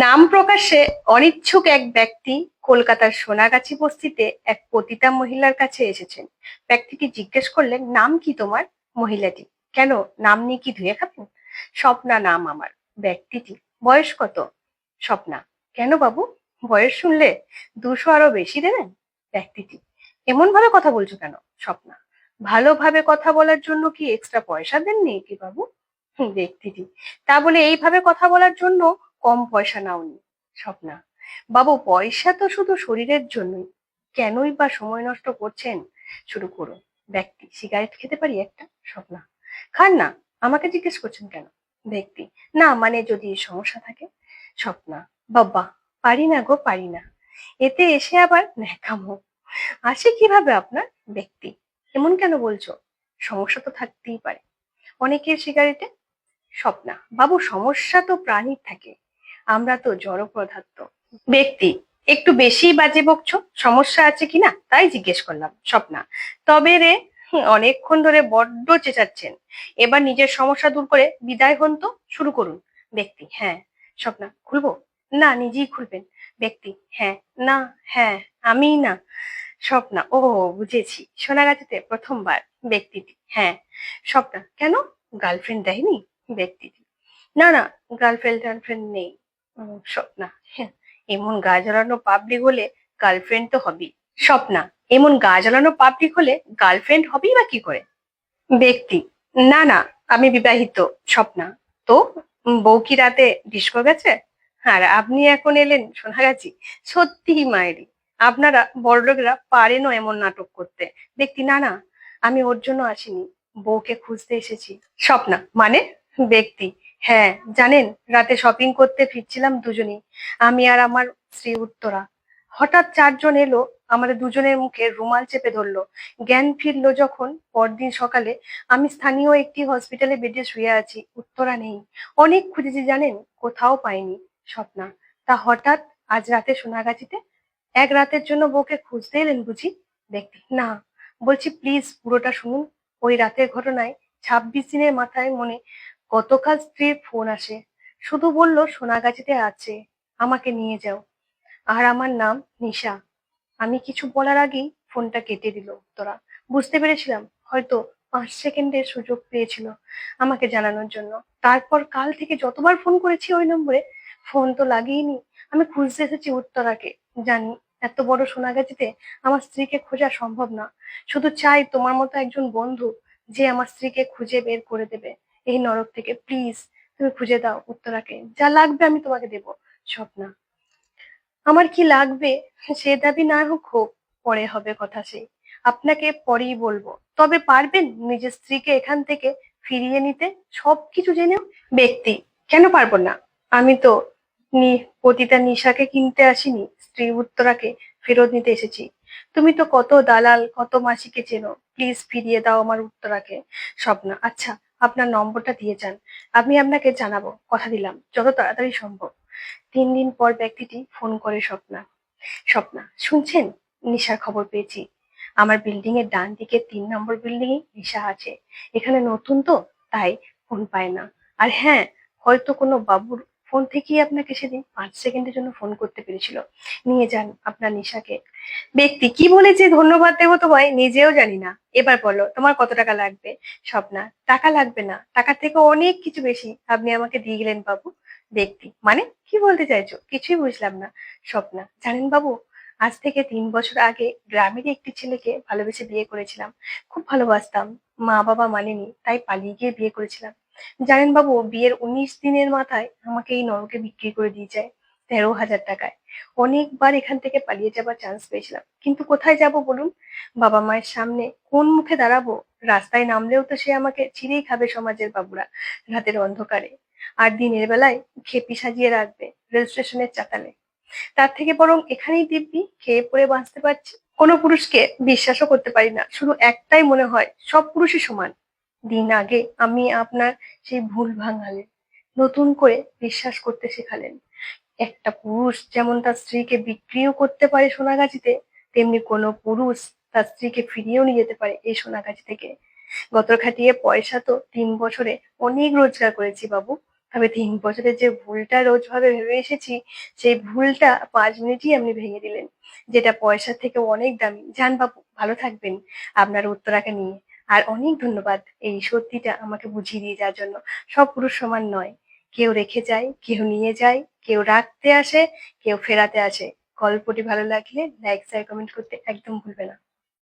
নাম প্রকাশে অনিচ্ছুক এক ব্যক্তি কলকাতার সোনাগাছি বস্তিতে এক পতিতা মহিলার কাছে এসেছেন। ব্যক্তিটি জিজ্ঞেস করলেন, নাম কি তোমার? মহিলাটি, কেন? নাম নিয়ে কি ধুয়ে খাবেন স্বপ্না নাম আমার। ব্যক্তিটি, বয়স কত? স্বপ্না। কেন বাবু? বয়স শুনলে দুশো আরও বেশি দেবেন? ব্যক্তিটি এমন ভাবে কথা বলছো কেন? স্বপ্না। ভালোভাবে কথা বলার জন্য কি এক্সট্রা পয়সা দেননি কি বাবু? ব্যক্তিটি, তা বলে এইভাবে কথা বলার জন্য কম পয়সা নাওনি, স্বপ্না। বাবু, পয়সা তো শুধু শরীরের জন্যই। কেনই বা সময় নষ্ট করছেন? শুরু করুন। ব্যক্তি সিগারেট খেতে পারি একটা? স্বপ্না। খান না, আমাকে জিজ্ঞেস করছেন কেন? ব্যক্তি, না মানে যদি সমস্যা থাকে? স্বপ্না বাবা পারি না গো, পারি না। এতে এসে আবার ন্যাকামো। আসে কীভাবে আপনার? ব্যক্তি, এমন কেন বলছো? সমস্যা তো থাকতেই পারে। অনেকের সিগারেটে স্বপ্না, বাবু, সমস্যা তো প্রাণীর থাকে। আমরা তো জড় পদার্থ। ব্যক্তি, একটু বেশি বাজে বকছো, সমস্যা আছে কিনা তাই জিজ্ঞেস করলাম, স্বপ্না। তবে রে অনেকক্ষণ ধরে বড্ড চেঁচাচ্ছেন। এবার নিজের সমস্যা দূর করে বিদায় হন তো, শুরু করুন। ব্যক্তি হ্যাঁ। স্বপ্না, খুলবো? না, নিজেই খুলবেন। ব্যক্তি হ্যাঁ না হ্যাঁ আমি না। স্বপ্না, ও, বুঝেছি। সোনাগাছিতে প্রথমবার। ব্যক্তিটি হ্যাঁ। স্বপ্না, কেন? গার্লফ্রেন্ড দেয়নি? ব্যক্তিটি, না না গার্লফ্রেন্ড টার্লফ্রেন্ড নেই। স্বপ্না হ্যাঁ, এমন গা জ্বালানো পাবলিক হলে গার্লফ্রেন্ড তো হবেই। স্বপ্না এমন গা জ্বালানো পাবলিক হলে গার্লফ্রেন্ড হবেই বা কি করে? ব্যক্তি না না আমি বিবাহিত স্বপ্না তো বউ কি রাতে ডিস্কো গেছে? আর আপনি এখন এলেন সোনাগাছি সত্যি মায়েরি আপনারা বড়লোকেরা পারেনও এমন নাটক করতে। ব্যক্তি না না আমি ওর জন্য আসিনি বউকে খুঁজতে এসেছি। স্বপ্না মানে ব্যক্তি হ্যাঁ জানেন, রাতে শপিং করতে ফিরছিলাম দুজনেই। আমি আর আমার স্ত্রী উত্তরা। হঠাৎ চারজন এলো, আমাদের দুজনের মুখে রুমাল চেপে ধরলো। জ্ঞান ফিরলো যখন পরদিন সকালে। আমি স্থানীয় একটি হসপিটালে বেডে শুয়ে আছি, উত্তরা নেই। অনেক খুঁজেছি, জানেন, কোথাও পাইনি স্বপ্না। তা হঠাৎ আজ রাতে সোনাগাছিতে এক রাতের জন্য বউকে খুঁজতে এলেন বুঝি দেখতে না, বলছি, প্লিজ, পুরোটা শুনুন। ওই রাতের ঘটনায় ছাব্বিশ দিনের মাথায় মনে গতকাল স্ত্রীর ফোন আসে। শুধু বলল সোনাগাছিতে আছে, আমাকে নিয়ে যাও। আর আমার নাম নিশা। আমি কিছু বলার আগেই ফোনটা কেটে দিল তোরা বুঝতে পেরেছিলাম, হয়তো পাঁচ সেকেন্ডের সুযোগ পেয়েছিল আমাকে জানানোর জন্য। তারপর কাল থেকে যতবার ফোন করেছি ওই নম্বরে, ফোন তো লাগিয়েনি আমি খুঁজতে এসেছি উত্তরাকে। জানি, এত বড় সোনাগাছিতে আমার স্ত্রীকে খোঁজা সম্ভব না। শুধু চাই তোমার মতো একজন বন্ধু যে আমার স্ত্রীকে খুঁজে বের করে দেবে। এই নরক থেকে প্লিজ তুমি খুঁজে দাও উত্তরাকে। যা লাগবে আমি তোমাকে দেব, স্বপ্না। আমার কি লাগবে? সে দাবি না হোক হোক, পরে হবে কথা সেই আপনাকে পরেই বলব। তবে পারবেন নিজের স্ত্রীকে এখান থেকে ফিরিয়ে নিতে? সবকিছু জেনেও ব্যক্তি। কেন পারব না? আমি তো নি, পতিতা নিশাকে কিনতে আসিনি, স্ত্রী উত্তরাকে ফেরত নিতে এসেছি। তুমি তো কত দালাল, কত মাসিকে চেনো। প্লিজ ফিরিয়ে দাও আমার উত্তরাকে, স্বপ্না। আচ্ছা আপনার নম্বরটা দিয়ে যান। আমি আপনাকে জানাব, কথা দিলাম, যত তাড়াতাড়ি সম্ভব। তিন দিন পর ব্যক্তিটি ফোন করে স্বপ্না। স্বপ্না, শুনছেন? নিশার খবর পেয়েছি। আমার বিল্ডিং এর ডান দিকে তিন নম্বর বিল্ডিং এ নিশা আছে। এখানে নতুন তো, তাই ফোন পায় না। আর হ্যাঁ হয়তো কোনো বাবুর ফোন থেকেই আপনাকে সেদিন পাঁচ সেকেন্ডের জন্য ফোন করতে পেরেছিল। নিয়ে যান আপনার নিশাকে। ব্যক্তি কি বলে যে ধন্যবাদ দেবো তোমায়, নিজেও জানি না। এবার বলো, তোমার কত টাকা লাগবে? স্বপ্না, টাকা লাগবে না। টাকার থেকে অনেক কিছু বেশি আপনি আমাকে দিয়ে গেলেন বাবু। ব্যক্তি মানে কি বলতে চাইছো? কিছুই বুঝলাম না। স্বপ্না, জানেন বাবু, আজ থেকে তিন বছর আগে গ্রামেরই একটি ছেলেকে ভালোবেসে বিয়ে করেছিলাম। খুব ভালোবাসতাম। মা বাবা মানেনি, তাই পালিয়ে গিয়ে বিয়ে করেছিলাম। জানেন বাবু বিয়ের উনিশ দিনের মাথায় আমাকে এই নরকে বিক্রি করে দিয়ে যায় তেরো হাজার টাকায়। অনেকবার এখান থেকে পালিয়ে যাবার চান্স পেয়েছিলাম। কিন্তু কোথায় যাব বলুন? বাবা মায়ের সামনে কোন মুখে দাঁড়াবো? রাস্তায় নামলেও তো সে আমাকে ছিঁড়েই খাবে সমাজের বাবুরা রাতের অন্ধকারে। আর দিনের বেলায় খেপি সাজিয়ে রাখবে রেল স্টেশনের চাতালে। তার থেকে বরং এখানেই দিব্যি খেয়ে পড়ে বাঁচতে পারছি। কোনো পুরুষকে বিশ্বাসও করতে পারি না। শুধু একটাই মনে হয়, সব পুরুষই সমান। দিন আগে আমি আপনার সেই ভুল ভাঙালেন নতুন করে বিশ্বাস করতে শেখালেন। একটা পুরুষ যেমন তার স্ত্রীকে বিক্রিও করতে পারে সোনাগাছিতে, তেমনি কোনো পুরুষ তার স্ত্রীকে ফিরিয়েও নিয়ে যেতে পারে এই সোনাগাছি থেকে। গত খাটিয়ে পয়সা তো তিন বছরে অনেক রোজগার করেছি বাবু। তবে তিন বছরের যে ভুলটা রোজ ভাবে ভেবে এসেছি, সেই ভুলটা পাঁচ মিনিটই আপনি ভেঙে দিলেন। যেটা পয়সার থেকে অনেক দামি। যান বাবু, ভালো থাকবেন। আপনার উত্তরাকে নিয়ে। আর অনেক ধন্যবাদ এই সত্যিটা আমাকে বুঝিয়ে দিয়ে যাওয়ার জন্য। সব পুরুষ সমান নয়। কেউ রেখে যায়, কেউ নিয়ে যায়, কেউ রাখতে আসে, কেউ ফেরাতে আসে। গল্পটি ভালো লাগলে লাইক শেয়ার কমেন্ট করতে একদম ভুলবে না।